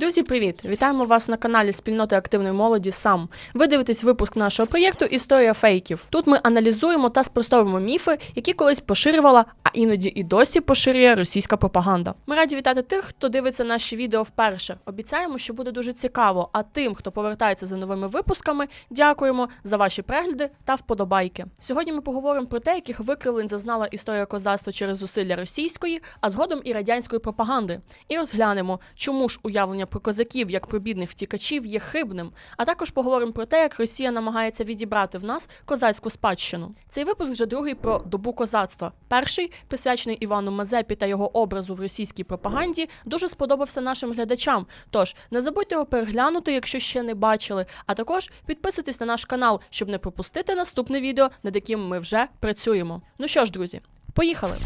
Друзі, привіт! Вітаємо вас на каналі спільноти активної молоді. Сам ви дивитесь випуск нашого проєкту Історія фейків. Тут ми аналізуємо та спростовуємо міфи, які колись поширювала, а іноді і досі поширює російська пропаганда. Ми раді вітати тих, хто дивиться наші відео вперше. Обіцяємо, що буде дуже цікаво. А тим, хто повертається за новими випусками, дякуємо за ваші перегляди та вподобайки. Сьогодні ми поговоримо про те, яких викривлень зазнала історія козацтва через зусилля російської, а згодом і радянської пропаганди. І розглянемо, чому ж уявлення про козаків як про бідних втікачів є хибним. А також поговоримо про те, як Росія намагається відібрати в нас козацьку спадщину. Цей випуск вже другий про добу козацтва. Перший, присвячений Івану Мазепі та його образу в російській пропаганді, дуже сподобався нашим глядачам. Тож не забудьте його переглянути, якщо ще не бачили. А також підписуйтесь на наш канал, щоб не пропустити наступне відео, над яким ми вже працюємо. Ну що ж, друзі, поїхали!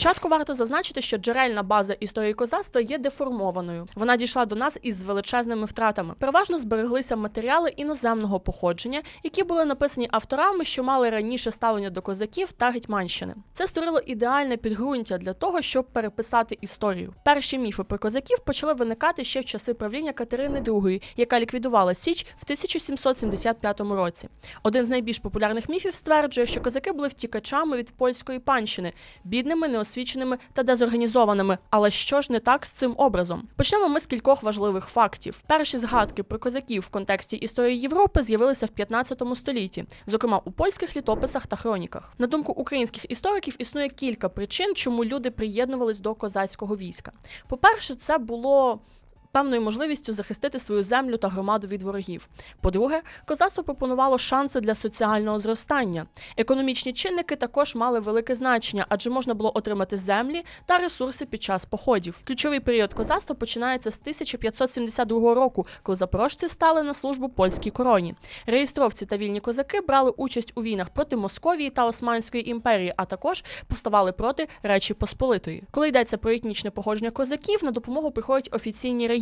Спочатку варто зазначити, що джерельна база історії козацтва є деформованою. Вона дійшла до нас із величезними втратами. Переважно збереглися матеріали іноземного походження, які були написані авторами, що мали раніше ставлення до козаків та гетьманщини. Це створило ідеальне підґрунтя для того, щоб переписати історію. Перші міфи про козаків почали виникати ще в часи правління Катерини II, яка ліквідувала Січ в 1775 році. Один з найбільш популярних міфів стверджує, що козаки були втікачами від польської панщини, бідними, неосвіченими та дезорганізованими. Але що ж не так з цим образом? Почнемо ми з кількох важливих фактів. Перші згадки про козаків в контексті історії Європи з'явилися в 15 столітті, зокрема у польських літописах та хроніках. На думку українських істориків, існує кілька причин, чому люди приєднувались до козацького війська. По-перше, це було певною можливістю захистити свою землю та громаду від ворогів. По-друге, козацтво пропонувало шанси для соціального зростання. Економічні чинники також мали велике значення, адже можна було отримати землі та ресурси під час походів. Ключовий період козацтва починається з 1572 року, коли запорожці стали на службу польській короні. Реєстровці та вільні козаки брали участь у війнах проти Московії та Османської імперії, а також повставали проти Речі Посполитої. Коли йдеться про етнічне походження козаків, на допомогу приходять офіційні реєстри.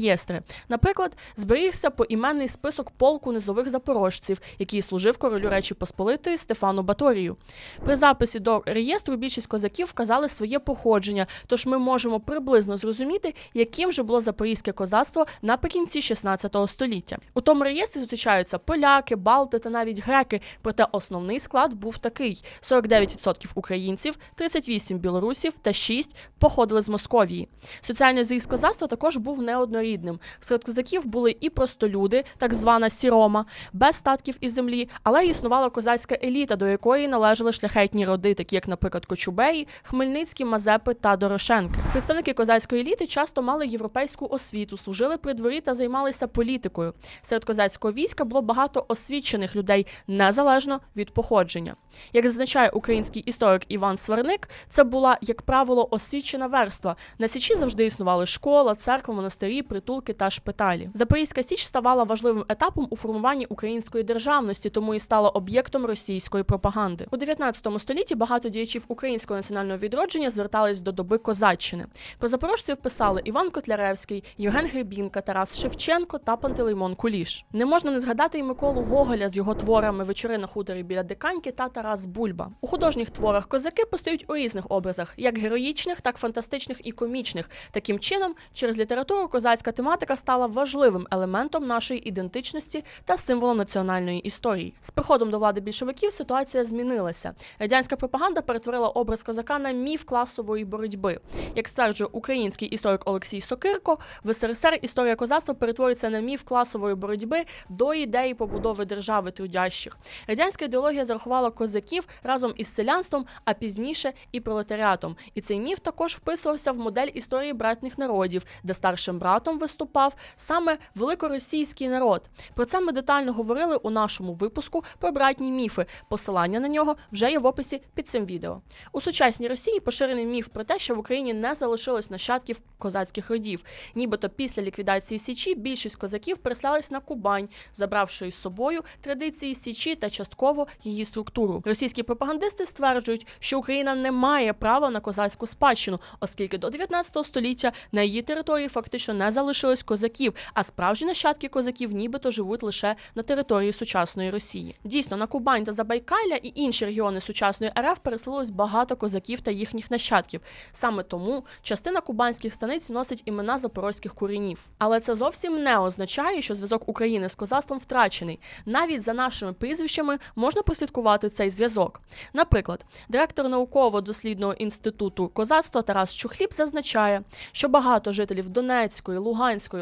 Наприклад, зберігся поіменний список полку низових запорожців, який служив королю Речі Посполитої Стефану Баторію. При записі до реєстру більшість козаків вказали своє походження, тож ми можемо приблизно зрозуміти, яким же було запорізьке козацтво наприкінці 16 століття. У тому реєстрі зустрічаються поляки, балти та навіть греки. Проте основний склад був такий: 49% українців, 38 білорусів та 6 походили з Московії. Соціальний зріст козацтва також був неоднорідним. Серед козаків були і простолюди, так звана сірома, без статків і землі, але існувала козацька еліта, до якої належали шляхетні роди, такі як, наприклад, Кочубеї, Хмельницькі, Мазепи та Дорошенки. Представники козацької еліти часто мали європейську освіту, служили при дворі та займалися політикою. Серед козацького війська було багато освічених людей незалежно від походження. Як зазначає український історик Іван Сварник, це була, як правило, освічена верства. На січі завжди існували школа, церква, монастирі, притулки та шпиталі. Запорізька січ ставала важливим етапом у формуванні української державності, тому і стала об'єктом російської пропаганди. У 19 столітті багато діячів українського національного відродження звертались до доби козаччини. Про запорожців писали Іван Котляревський, Євген Гребінка, Тарас Шевченко та Пантелеймон Куліш. Не можна не згадати й Миколу Гоголя з його творами Вечори на хуторі біля Диканьки та Тарас Бульба. У художніх творах козаки постають у різних образах, як героїчних, так фантастичних і комічних. Таким чином, через літературу козацька тематика стала важливим елементом нашої ідентичності та символом національної історії. З приходом до влади більшовиків ситуація змінилася. Радянська пропаганда перетворила образ козака на міф класової боротьби. Як стверджує український історик Олексій Сокирко, в СРСР історія козацтва перетворюється на міф класової боротьби до ідеї побудови держави трудящих. Радянська ідеологія зарахувала козаків разом із селянством, а пізніше і пролетаріатом. І цей міф також вписувався в модель історії братніх народів, де старшим братом виступав саме великоросійський народ. Про це ми детально говорили у нашому випуску про братні міфи. Посилання на нього вже є в описі під цим відео. У сучасній Росії поширений міф про те, що в Україні не залишилось нащадків козацьких родів. Нібито після ліквідації Січі більшість козаків переслались на Кубань, забравши із собою традиції Січі та частково її структуру. Російські пропагандисти стверджують, що Україна не має права на козацьку спадщину, оскільки до 19 століття на її території фактично не залишилось залишилось козаків, а справжні нащадки козаків нібито живуть лише на території сучасної Росії. Дійсно, на Кубань та Забайкалля і інші регіони сучасної РФ переселилось багато козаків та їхніх нащадків. Саме тому частина кубанських станиць носить імена запорозьких куренів. Але це зовсім не означає, що зв'язок України з козацтвом втрачений. Навіть за нашими прізвищами можна прослідкувати цей зв'язок. Наприклад, директор науково-дослідного інституту козацтва Тарас Чухліб зазначає, що багато жителів Донецької, Луганської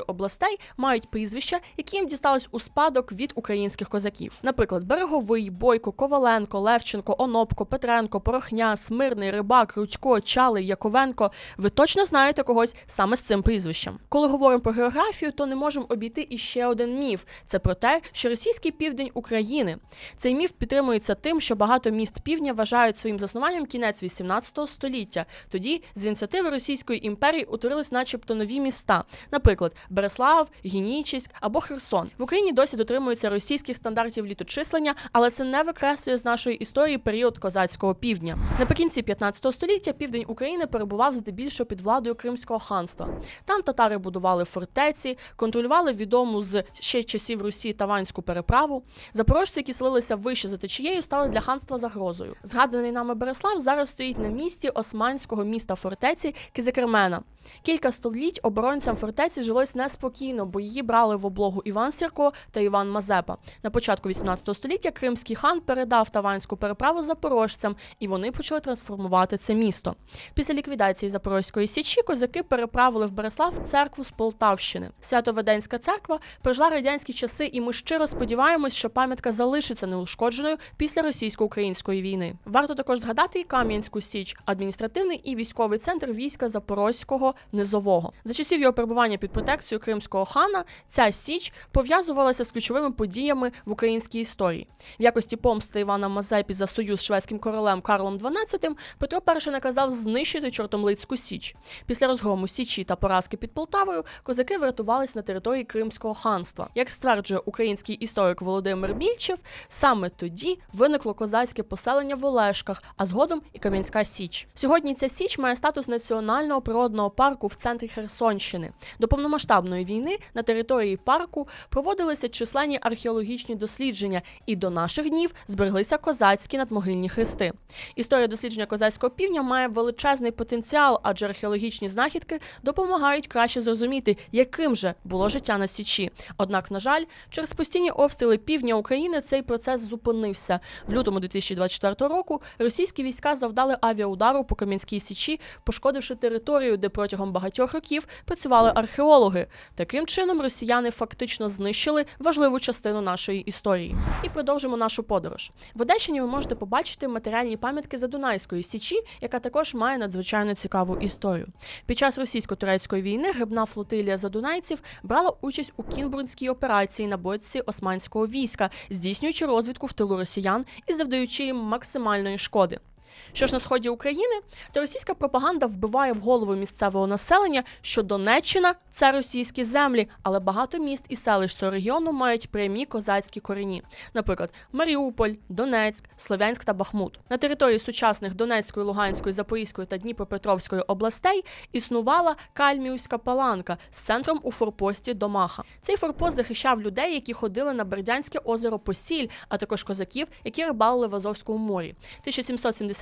областей мають прізвища, які їм дістались у спадок від українських козаків. Наприклад, Береговий, Бойко, Коваленко, Левченко, Онопко, Петренко, Порохня, Смирний, Рибак, Рудько, Чалий, Яковенко. Ви точно знаєте когось саме з цим прізвищем. Коли говоримо про географію, то не можемо обійти іще один міф: це про те, що російський південь України. Цей міф підтримується тим, що багато міст півдня вважають своїм заснуванням кінець 18 століття. Тоді з ініціативи Російської імперії утворились, начебто, нові міста, наприклад, Береслав, Генічеськ або Херсон. В Україні досі дотримуються російських стандартів літочислення, але це не викреслює з нашої історії період козацького півдня. Наприкінці 15 століття південь України перебував здебільшого під владою Кримського ханства. Там татари будували фортеці, контролювали відому з ще часів Русі Таванську переправу. Запорожці, які селилися вище за течією, стали для ханства загрозою. Згаданий нами Береслав зараз стоїть на місці османського міста фортеці Кизикермена. Кілька століть оборонцям фортеці жилось неспокійно, бо її брали в облогу Іван Сірко та Іван Мазепа. На початку 18 століття кримський хан передав Таванську переправу запорожцям, і вони почали трансформувати це місто. Після ліквідації Запорозької січі козаки переправили в Береслав церкву з Полтавщини. Свято-Веденська церква прожила радянські часи, і ми щиро сподіваємось, що пам'ятка залишиться неушкодженою після російсько-української війни. Варто також згадати і Кам'янську Січ, адміністративний і військовий центр війська Запорозького низового. За часів його перебування під протекцією кримського хана ця січ пов'язувалася з ключовими подіями в українській історії. В якості помсти Івана Мазепі за союз з шведським королем Карлом XII Петро І наказав знищити Чортомлицьку Січ. Після розгрому Січі та поразки під Полтавою козаки врятувались на території Кримського ханства. Як стверджує український історик Володимир Більчев, саме тоді виникло козацьке поселення в Олешках, а згодом і Кам'янська Січ. Сьогодні ця січ має статус національного природного парку в центрі Херсонщини. До повномасштабної війни на території парку проводилися численні археологічні дослідження, і до наших днів збереглися козацькі надмогильні хрести. Історія дослідження козацького півдня має величезний потенціал, адже археологічні знахідки допомагають краще зрозуміти, яким же було життя на січі. Однак, на жаль, через постійні обстріли півдня України цей процес зупинився. В лютому 2024 року російські війська завдали авіаудару по Кам'янській січі, пошкодивши територію, де протягом багатьох років працювали археологи. Таким чином, росіяни фактично знищили важливу частину нашої історії. І продовжимо нашу подорож. В Одещині ви можете побачити матеріальні пам'ятки Задунайської січі, яка також має надзвичайно цікаву історію. Під час російсько-турецької війни грибна флотилія задунайців брала участь у Кінбурнській операції на боці османського війська, здійснюючи розвідку в тилу росіян і завдаючи їм максимальної шкоди. Що ж на сході України, то російська пропаганда вбиває в голову місцевого населення, що Донеччина це російські землі, але багато міст і селищ цього регіону мають прямі козацькі корені, наприклад, Маріуполь, Донецьк, Слов'янськ та Бахмут. На території сучасних Донецької, Луганської, Запорізької та Дніпропетровської областей існувала Кальміуська паланка з центром у форпості Домаха. Цей форпост захищав людей, які ходили на Бердянське озеро Посіль, а також козаків, які рибалили в Азовському морі.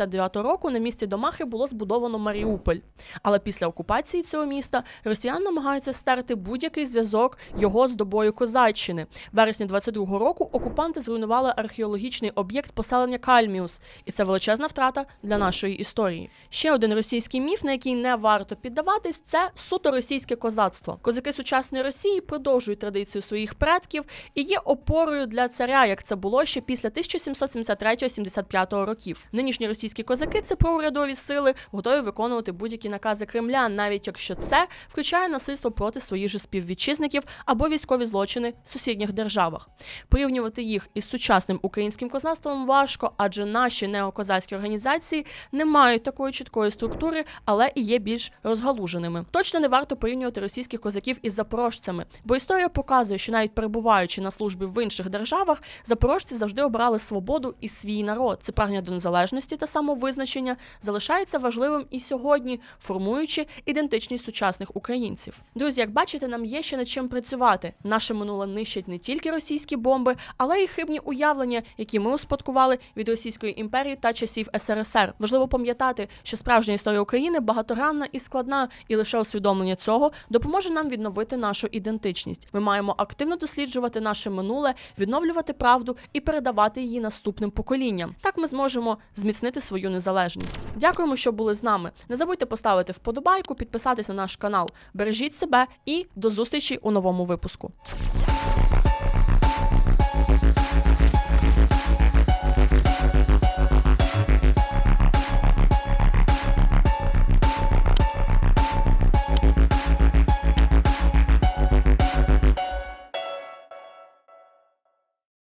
1779 року на місці Домахи було збудовано Маріуполь. Але після окупації цього міста росіян намагаються стерти будь-який зв'язок його з добою Козаччини. В вересні 22-го року окупанти зруйнували археологічний об'єкт поселення Кальміус, і це величезна втрата для нашої історії. Ще один російський міф, на який не варто піддаватись, це суто російське козацтво. Козаки сучасної Росії продовжують традицію своїх предків і є опорою для царя, як це було ще після 1773-75 років. Нинішні російські козаки це проурядові сили, готові виконувати будь-які накази Кремля, навіть якщо це включає насильство проти своїх же співвітчизників або військові злочини в сусідніх державах. Порівнювати їх із сучасним українським козацтвом важко, адже наші неокозацькі організації не мають такої чіткої структури, але і є більш розгалуженими. Точно не варто порівнювати російських козаків із запорожцями, бо історія показує, що навіть перебуваючи на службі в інших державах, запорожці завжди обрали свободу і свій народ. Це прагнення до незалежності та самовизначення залишається важливим і сьогодні, формуючи ідентичність сучасних українців. Друзі, як бачите, нам є ще над чим працювати. Наше минуле нищить не тільки російські бомби, але й хибні уявлення, які ми успадкували від Російської імперії та часів СРСР. Важливо пам'ятати, що справжня історія України багатогранна і складна, і лише усвідомлення цього допоможе нам відновити нашу ідентичність. Ми маємо активно досліджувати наше минуле, відновлювати правду і передавати її наступним поколінням. Так ми зможемо зміцнити свою незалежність. Дякуємо, що були з нами. Не забудьте поставити вподобайку, підписатися на наш канал. Бережіть себе і до зустрічі у новому випуску.